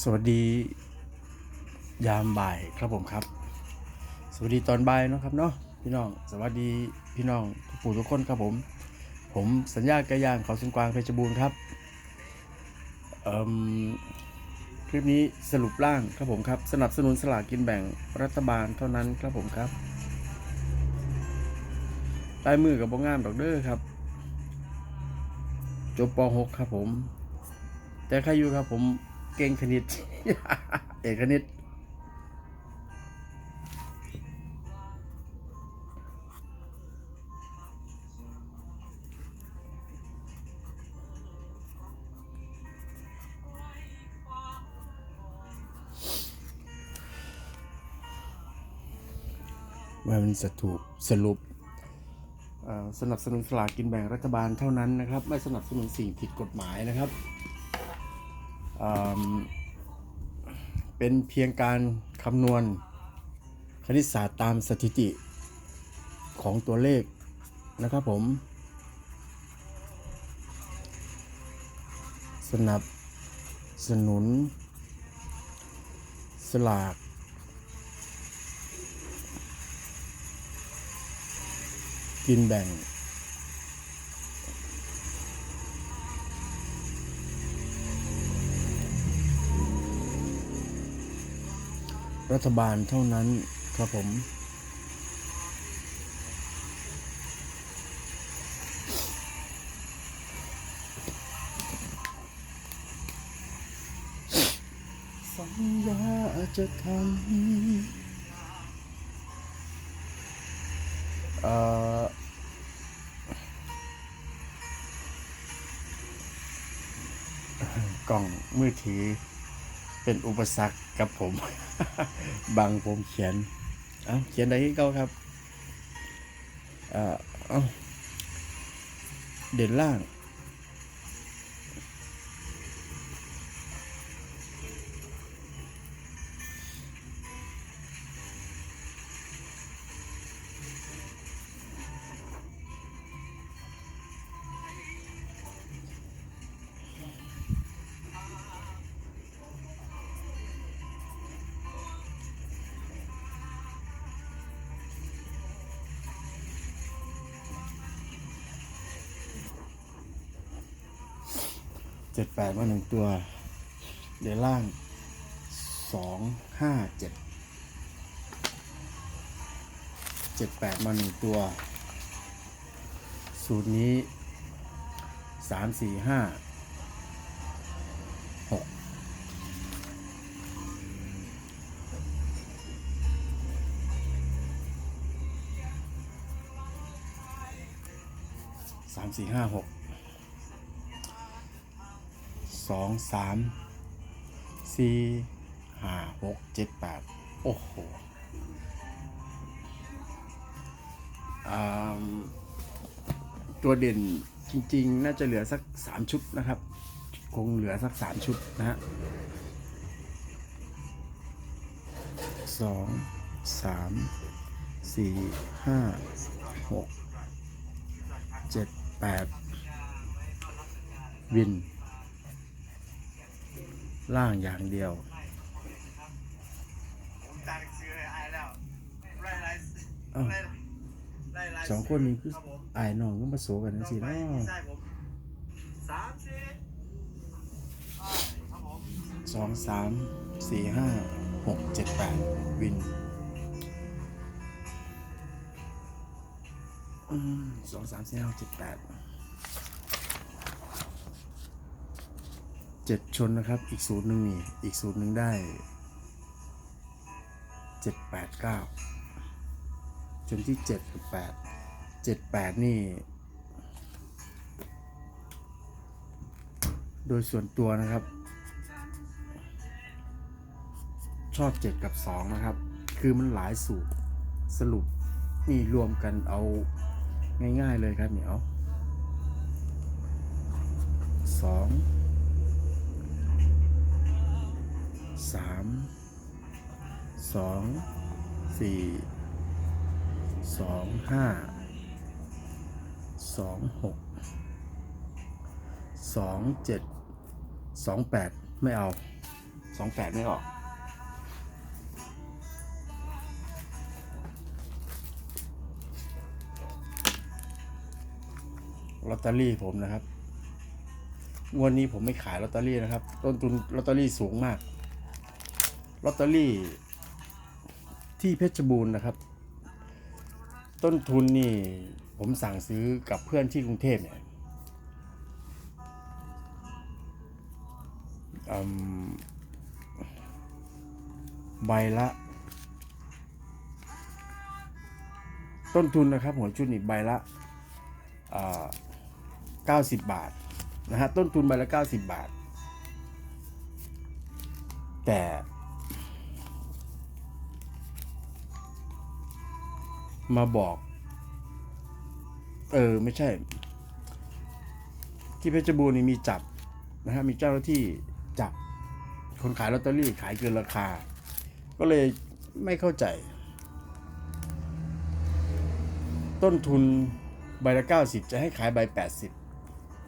สวัสดียามบ่ายครับผมครับ สวัสดีตอนบ่ายเนาะครับเนาะพี่น้องสวัสดีพี่น้องทุกผู้ทุกคนครับผม ผมสัญญากระยางเขาสุนกวางเพชรบูรณ์ครับเอิ่มคลิปนี้สรุปร่างครับผมครับ สนับสนุนสลากกินแบ่งรัฐบาลเท่านั้นครับผมครับลายมือกับบงงามดอกเด้อครับ จบป .6 ครับผม แต่ใครอยู่ครับผม เก่งคณิต เอกคณิตว่ามันจะถูกสรุปเอ่อสนับสนุนสลากกินแบ่งรัฐบาลเท่านั้นนะครับ ไม่สนับสนุนสิ่งผิดกฎหมายนะครับ เป็นเพียงการคำนวณคณิตศาสตร์ตามสถิติของตัวเลขนะครับผม สนับสนุน สลาก กินแบ่ง รัฐบาลเท่านั้นครับผม สัญญาจะทำเอ่อกล่องมือถือ เป็นอุปสรรคกับผม บังผมเขียน เอ้าเขียนอะไรที่เก่าครับ เอ่อเอ้าเด่นล่าง เจ็ดแปดมาหนึ่งตัว เดี๋ยวล่างสองห้าเจ็ดเจ็ดแปดมาหนึ่งตัว สูตรนี้สามสี่ห้าหกสามสี่ห้าหก องสามสี่ห้าหกเจ็ดแปดโอ้โหตัวเด่นจริง ๆ น่าจะเหลือสักสามชุดนะครับ คงเหลือสักสามชุดนะฮะสองสามสี่ห้าหกเจ็ดแปดวิน ล่างอย่างเดียว สองคนนี้คือรับผมอายน้องก็มาโสกันนั่นสิเนาะสามสี่อ่าครับผมสองสามสี่ห้าหกเจ็ดแปดวินสองสามสี่ห้าหกเจ็ดแปด เจ็ดชนนะครับ อีกสูตรหนึ่งนี่ อีกสูตรหนึ่งได้เจ็ดแปดเก้าจนที่เจ็ดกับแปดเจ็ดแปดนี่ โดยส่วนตัวนะครับ ชอบ7กับ2นะครับ คือมันหลายสูตรสรุปนี่รวมกันเอาง่ายๆเลยครับเนี่ยเอาสองสามสองสี่สองห้าสองหกสองเจ็ดสองแปดไม่เอาสองแปดไม่ออกลอตเตอรี่ผมนะครับงวดนี้ผมไม่ขายลอตเตอรี่นะครับ ต้นทุนลอตเตอรี่สูงมาก ลอตเตอรี่ที่เพชรบูรณ์นะครับ ต้นทุนนี่ผมสั่งซื้อกับเพื่อนที่กรุงเทพเนี่ยใบละ ต้นทุนนะครับหัวชุดนี่ใบละอ่า90บาทนะฮะต้นทุนใบละ90บาท แต่ มาบอก เออไม่ใช่ ที่เพชรบูรณ์นี่มีจับนะฮะมีเจ้าหน้าที่จับ คนขายลอตเตอรี่ขายเกินราคา ก็เลยไม่เข้าใจ ต้นทุนใบละ 90 จะให้ขายใบ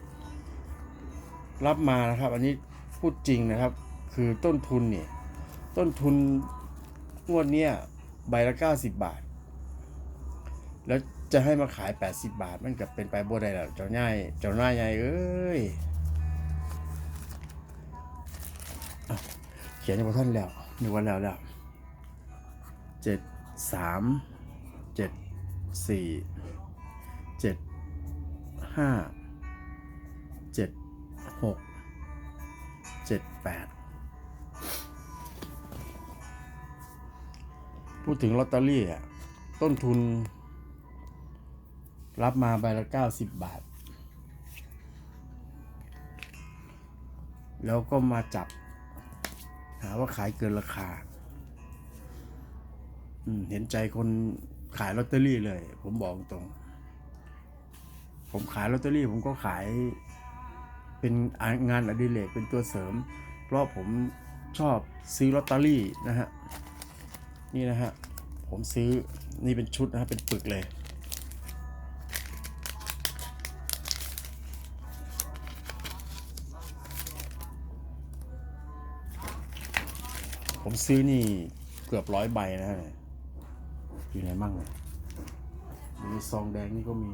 80 รับมานะครับ อันนี้พูดจริงนะครับ คือต้นทุนเนี่ย ต้นทุนงวดเนี้ยใบละ 90 บาท แล้วจะให้มาขาย 80 บาท มันกับเป็นไปบ่ได้แล้วเจ้าง่ายเจ้าหน้าใหญ่เอ้ยเขียนในบทท่านแล้วนึกว่าแล้วแล้วเจ็ดสามเจ็ดสี่เจ็ดห้าเจ็ดหกเจ็ดแปดพูดถึงลอตเตอรี่อะต้นทุน รับมาใบละ90บาท แล้วก็มาจับ หาว่าขายเกินราคา เห็นใจคนขายลอตเตอรี่เลย ผมบอกตรง ผมขายลอตเตอรี่ผมก็ขายเป็นงานอดิเรกเป็นตัวเสริม เพราะผมชอบซื้อลอตเตอรี่นะฮะ นี่นะฮะ ผมซื้อนี่เป็นชุดนะฮะ เป็นปึกเลย ผมซื้อนี่เกือบร้อยใบนะฮะอยู่ไหนมั่งเนี่ยมีซองแดงนี่ก็มี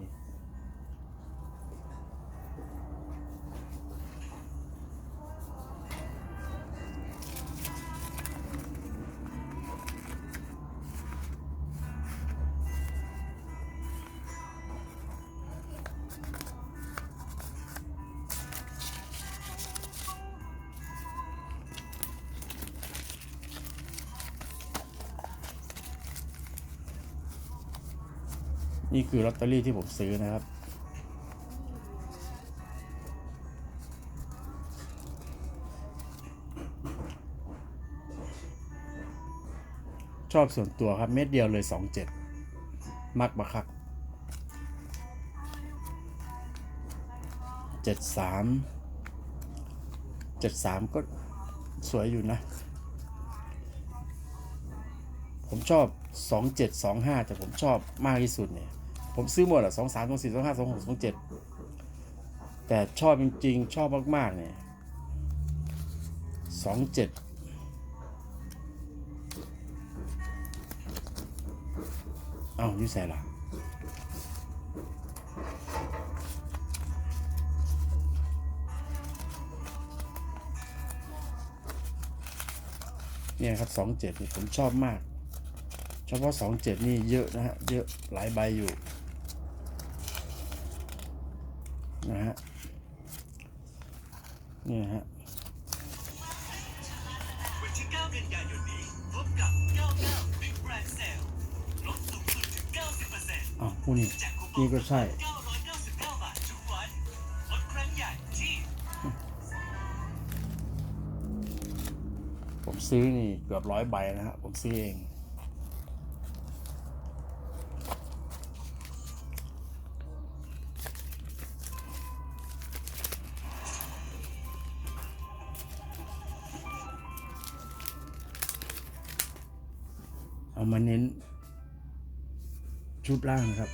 นี่คือลอตเตอรี่ที่ผมซื้อนะครับ ชอบส่วนตัวครับ เม็ดเดียวเลยสองเจ็ดมักบักคักเจ็ดสามเจ็ดสามก็สวยอยู่นะ ผมชอบสองเจ็ดสองห้าแต่ผมชอบมากที่สุดเนี่ย ผมซื้อหมดอะสองสามสองสี่สองห้าสองหกสองเจ็ดแต่ชอบจริงๆ ชอบมาก ๆ เนี่ยสองเจ็ดเอ้าอยูใส่ละเนี่ยครับสองเจ็ดนี่ผมชอบมาก เฉพาะสองเจ็ดนี่เยอะนะฮะ เยอะหลายใบอยู่ นะฮะนี่นะฮะวันที่9กันยายนนี้พบกับ 99 Big Brand Sale ลดสูงสุดถึง 90%อ้าวผู้นี้แจกคูปองนี่ก็ใช่999บาททุกวันลดครั้งใหญ่ที่ ผมซื้อนี่เกือบร้อยใบนะฮะผมซื้อเอง เอามาเน้น ชุดล่างนะครับ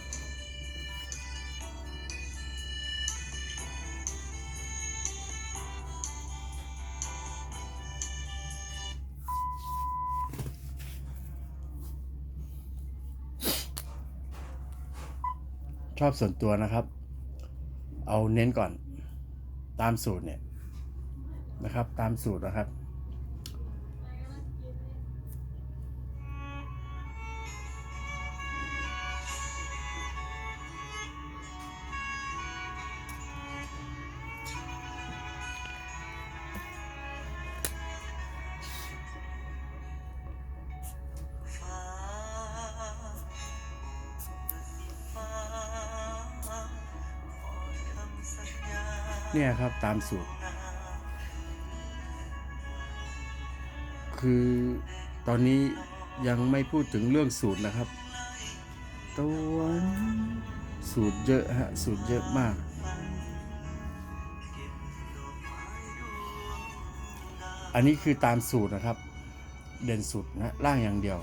ชอบส่วนตัวนะครับ เอาเน้นก่อนตามสูตรเนี่ยนะครับ ตามสูตรนะครับ เนี่ยครับตามสูตร คือตอนนี้ยังไม่พูดถึงเรื่องสูตรนะครับตัวสูตรเยอะฮะสูตรเยอะมาก อันนี้คือตามสูตรนะครับ เด่นสุดนะล่างอย่างเดียว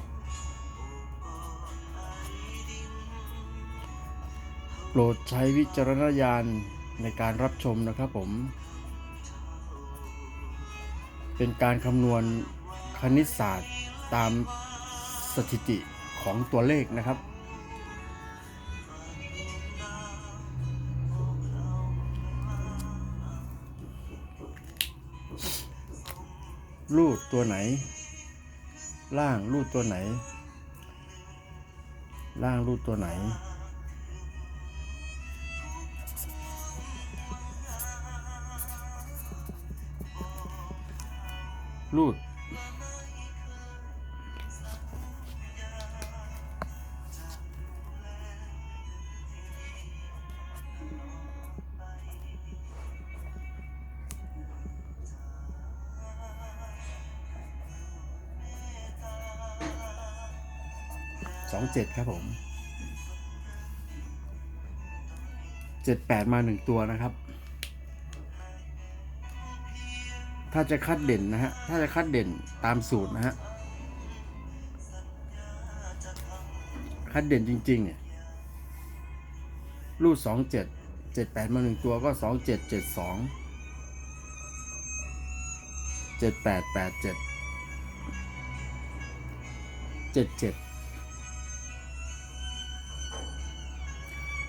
โปรดใช้วิจารณญาณ ในการรับชมนะครับผม เป็นการคำนวณคณิตศาสตร์ตามสถิติของตัวเลขนะครับ รูดตัวไหน ล่างรูดตัวไหน ล่างรูดตัวไหน รูดสองเจ็ดครับผมเจ็ดแปดมาหนึ่งตัวนะครับ ถ้าจะคัดเด่นนะฮะ ถ้าจะคัดเด่นตามสูตรนะฮะ คัดเด่นจริง ๆ เนี่ย รูดสองเจ็ดเจ็ดแปดมาหนึ่งตัวก็สองเจ็ดเจ็ดสองเจ็ดแปดแปดเจ็ดเจ็ดเจ็ด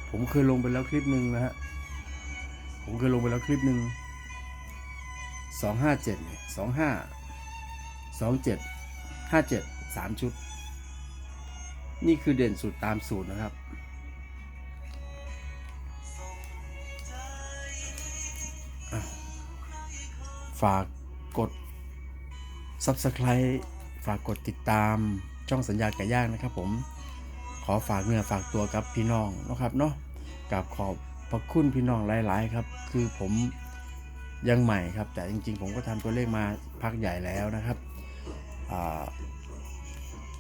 ผมเคยลงไปแล้วคลิปหนึ่งนะฮะ ผมเคยลงไปแล้วคลิปหนึ่ง องห้าเจ็ดสองห้าสองเจ็ดห้าเจ็ดสามชุด นี่คือเด่นสุดตามสูตรนะครับ ฝากกด Subscribe ฝากกดติดตามช่องสัญญาไก่ย่างนะครับผม ขอฝากเนื้อฝากตัวกับพี่น้องนะครับเนาะกับขอบพระคุณพี่น้องหลาย ๆ ครับ คือผม ยังใหม่ครับ แต่จริงๆ ผมก็ทำตัวเลขมาพักใหญ่แล้วนะครับ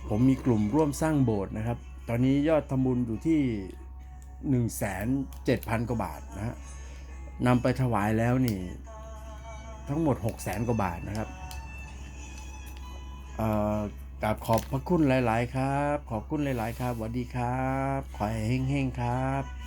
ผมมีกลุ่มร่วมสร้างโบสถ์นะครับ ตอนนี้ยอดทำบุญอยู่ที่ 1 7 0 0 0 กว่าบาทนะฮะนำไปถวายแล้วนี่ ทั้งหมด 6 0 0 0 0กว่าบาทนะครับกราบขอบพระคุณหลาย ๆ ครับ ขอบคุณหลาย ๆ ครับสวัสดีครับ ขอให้เฮงๆ ครับ